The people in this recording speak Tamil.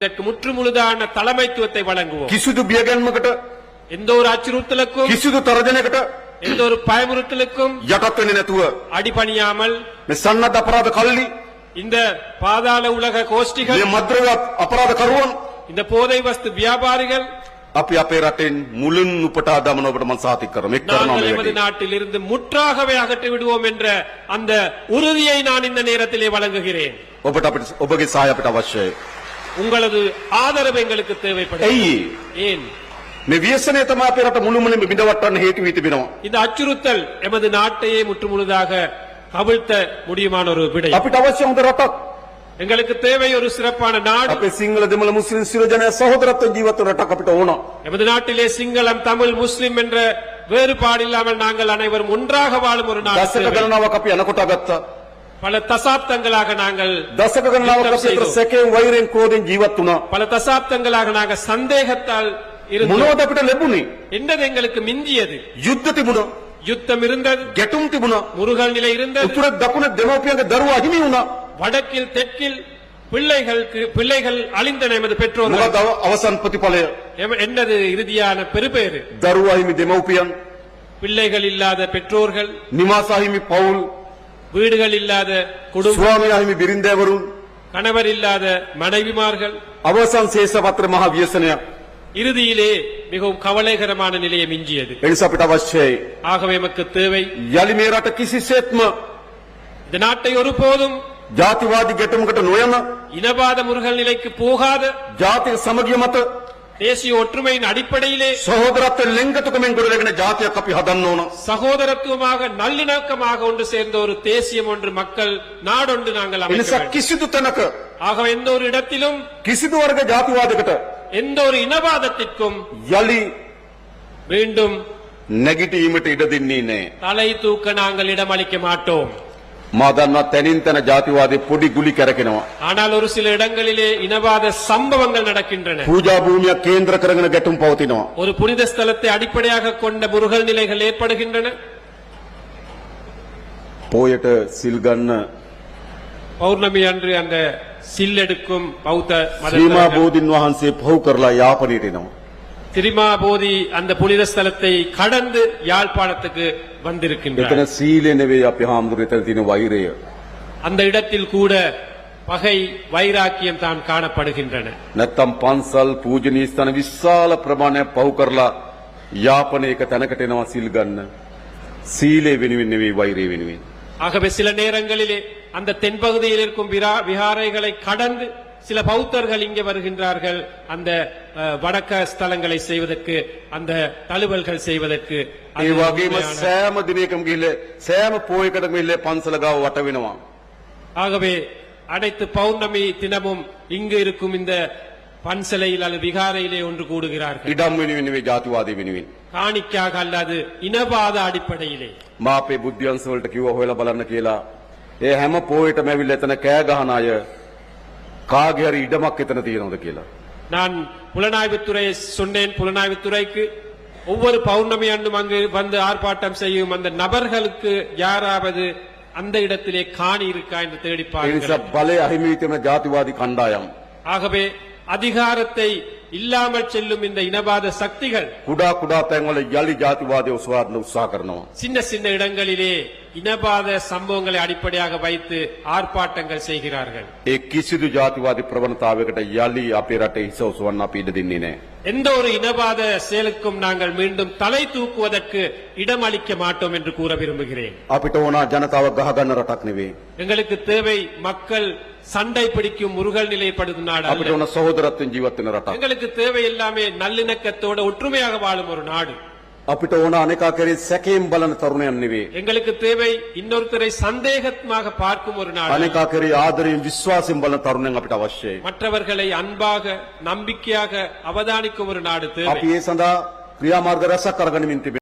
இதற்கு முற்றுமுழுதான தலைமைத்துவத்தை வழங்குவோம் කිසිදු බියගැන්මකට எந்த ஒரு அச்சுறுத்தலுக்கும் කිසිදු තරජනකට எந்த ஒரு பயமுறுத்தலுக்கும் යටත් වෙන්නේ නැතුව அடிபணியாமல் මේ සන්නද්ධ අපරාධ කල්ලි இந்த பாதாள உலக கோஷ்டிகள் මේ මද්‍රව්‍ය අපරාධ කරුවන් இந்த போதை வஸ்து வியாபாரிகள் අපි අපේ රටෙන් මුලින් උපටා දමන ඔබට මම සාතික කරනවා මේක කරනවා நாங்கள் මේ எமது වැඩේ. நாட்டில் இருந்து முற்றாகவே அகற்றி விடுவோம் என்ற அந்த உறுதியை நான் இந்த நேரத்திலே வழங்குகிறேன் ඔබට අපිට ඔබගේ සහාය අපිට අවශ්‍යයි உங்களது ஆதரவு எங்களுக்கு தேவைப்படும் ඇයි ஏன் මේ ව්‍යසනය තමයි අපේ රට මුළුමනින්ම බිඳවට්ටන්න හේතු වී තිබෙනවා இந்த அச்சுறுத்தல் எமது நாட்டையே முற்றுமுழுதாக கவிழ்த்த முடியுமான ஒரு விடை අපිට අවශ්‍ය හොඳ රටක් எங்களுக்கு தேவை ஒரு சிறப்பான நாடு අපේ සිංහල දෙමළ මුස්ලිම් සියලු ජනයා සහෝදරත්ව ජීවත් වන රටක් අපිට ඕන எமது நாட்டிலே சிங்களம் தமிழ் முஸ்லிம் என்ற வேறுபாடு இல்லாமல் நாங்கள் அனைவரும் ஒன்றாக வாழும் ஒரு நாடு දසක தேவை. ගණනාවක් අපි අනකොට ගත්තා பல தசாப்தங்களாக நாங்கள் දසක ගණනාවක් யுத்தம் අපි අතර செய்தோம். සැකයෙන් වෛරයෙන් ක්‍රෝධයෙන් ජීවත් වුණා பல தசாப்தங்களாக நாங்கள் சந்தேகத்தால் இருந்தோம் මොනවද අපිට ලැබුණේ என்னது எங்களுக்கு மிஞ்சியது යුද්ධ තිබුණා யுத்தம் இருந்தது ගැටුම් තිබුණා முருகல் நிலை இருந்தது උතුර දකුණ දෙමෝපියන්ගේ දරුවා අහිමි වුණා வடக்கில் தெற்கில் பிள்ளைகளுக்கு பிள்ளைகள் அழிந்தன எமது பெற்றோர்கள் මොකද අව- අවසන් ප්‍රතිඵලය எம- என்னது இறுதியான பெருபேறு දරුවා හිමි දෙමව්පියන් பிள்ளைகள் இல்லாத பெற்றோர்கள் නිවාස හිමි පවුල් வீடுகள் இல்லாத குடும்பம் ස්වාමියා හිමි බිරින්දෑවරුන් கணவர் இல்லாத மனைவிமார்கள் අවසන් ශේෂ පත්‍ර මහ ව්‍යසනයක් இறுதியிலே மிகவும் கவலைகரமான நிலையை மிஞ்சியது එනිසා අපිට අවශ්‍යයි ஆகவே எமக்கு தேவை යලි මේ රට කිසිසේත්ම இந்த நாட்டை ஒருபோதும் ජාතිවාදී ගැටුමකට නොයන இனவாத முருகல் நிலைக்கு போகாத ජාතික සමගිය මත தேசிய ஒற்றுமையின் அடிப்படையிலே சகோதரத்தை லிங்கத்துக்கும் எங்களுடைய ஜாத்திய கப்பி ஹதன்னோன சகோதரத்துவமாக நல்லிணக்கமாக ஒன்று சேர்ந்த ஒரு தேசியம் ஒன்று மக்கள் நாடொன்று நாங்கள் அமைக்க கிசிது தனக்கு. ஆக எந்த ஒரு இடத்திலும் கிசிது வர்க்க ஜாதிவாதகிட்ட எந்த ஒரு இனவாதத்திற்கும் யலி மீண்டும் நெகட்டிவ் நெகட்டிவிட்டி இடதின்னீனே தலை தூக்க நாங்கள் இடமளிக்க மாட்டோம். மாதன்னா தனித்தன ஆனால் ஒரு சில இடங்களிலே இனவாத சம்பவங்கள் நடக்கின்றன. பூஜா பூமியா கேந்திர கரங்கன கெட்டும் ஒரு புனித ஸ்தலத்தை அடிப்படையாக கொண்ட முருகல் நிலைகள் ஏற்படுகின்றன. போயிட்டு சில்கன்னு. பௌர்ணமி அன்று அந்த சில்லெடுக்கும் பௌத்த சீமா பூதின் வாகன்சி பௌ கர்லா யாபனிட்டினோம் திரிமாபோதி அந்த புனித ஸ்தலத்தை கடந்து யாழ்ப்பாணத்துக்கு வந்திருக்கின்றன அந்த இடத்தில் கூட பகை வைராக்கியம் தான் காணப்படுகின்றன. நத்தம் பான்சல் பூஜனீஸ்தன விசால பிரமாண பவுகர்லா யாப்பன ஏக தனக்கட்டினவா சீல்கண்ண சீலே வெனுவின் நெவி வைரே வெனுவின் ஆகவே சில நேரங்களிலே அந்த தென்பகுதியில் இருக்கும் விஹாரைகளை கடந்து சில பௌத்தர்கள் இங்கே வருகின்றார்கள் அந்த அஹ், வடக்க ஸ்தலங்களை செய்வதற்கு அந்த தழுவல்கள் செய்வதற்கு அது ඒ වගේම உண்மையான- සෑම දිනයකම ගිහිල්ලා සෑම පෝයකටම ගිහිල්ලා පන්සල ගාව වට වෙනවා ஆகவே அனைத்து பௌர்ணமி தினமும் இங்கு இருக்கும் இந்த பன்சலையில் அல்லது விகாரையிலே ஒன்று கூடுகிறார்கள் ඉඩම් වෙනුවෙන් නෙවෙයි ජාතිවාදී වෙනුවෙන් காணிக்காக அல்லது இனவாத அடிப்படையிலே මා අපේ බුද්ධ්‍යංශ වලට කිව්වා හොයලා බලන්න කියලා ඒ හැම පෝයටම ඇවිල්ලා එතන කෑ ගහන අය කාගේ හරි ඉඩමක් එතන තියෙනවද කියලා நான் புலனாய்வுத்துறை சொன்னேன் புலனாய்வுத்துறைக்கு ஒவ்வொரு பௌர்ணமி அன்றும் அங்கு வந்து ஆர்ப்பாட்டம் செய்யும் அந்த நபர்களுக்கு யாராவது அந்த இடத்திலே காணி இருக்கா என்று தேடி ඒ பாருங்கள் නිසා බලය අහිමි වී තිබෙන ජාතිවාදී කණ්ඩායම් ஆகவே அதிகாரத்தை இல்லாமல் செல்லும் இந்த இனவாத சக்திகள் කුඩා කුඩා තැන්වල යලි ජාතිවාදය උසවාදන උත්සාහ කරනවා சின்ன சின்ன இடங்களிலே இனவாத சம்பவங்களை அடிப்படையாக வைத்து ஆர்ப்பாட்டங்கள் செய்கிறார்கள் ඒ කිසිදු ජාතිවාදී ප්‍රවණතාවයකට යලි අපේ රටේ හිස ඔසවන්න අපි ඉඩ දෙන්නේ නැහැ எந்த ஒரு இனவாத செயலுக்கும் நாங்கள் மீண்டும் தலை தூக்குவதற்கு இடம் அளிக்க மாட்டோம் என்று கூற விரும்புகிறேன். எங்களுக்கு தேவை மக்கள் சண்டை பிடிக்கும் முருகல் நிலைப்படுத்தும் நாடு அப்படி சகோதரத்தின் ஜீவத்தின் எங்களுக்கு தேவை எல்லாமே நல்லிணக்கத்தோட ஒற்றுமையாக வாழும் ஒரு நாடு. අපිට ඕන අනේකා කරේ සැකයෙන් බලන තරුණයන් නෙවෙයි எங்களுக்கு தேவை இன்னொருத்தரை சந்தேகமாக பார்க்கும் ஒரு நாடு අනේකා කරේ ආදරයෙන් විශ්වාසයෙන් බලන තරුණයන් අපිට අවශ්‍යයි மற்றவர்களை அன்பாக நம்பிக்கையாக அவதானிக்கும் ஒரு நாடு தேவை අපි ඒ සඳහා ක්‍රියාමාර්ග රැසක් අරගෙනමින් තිබෙනවා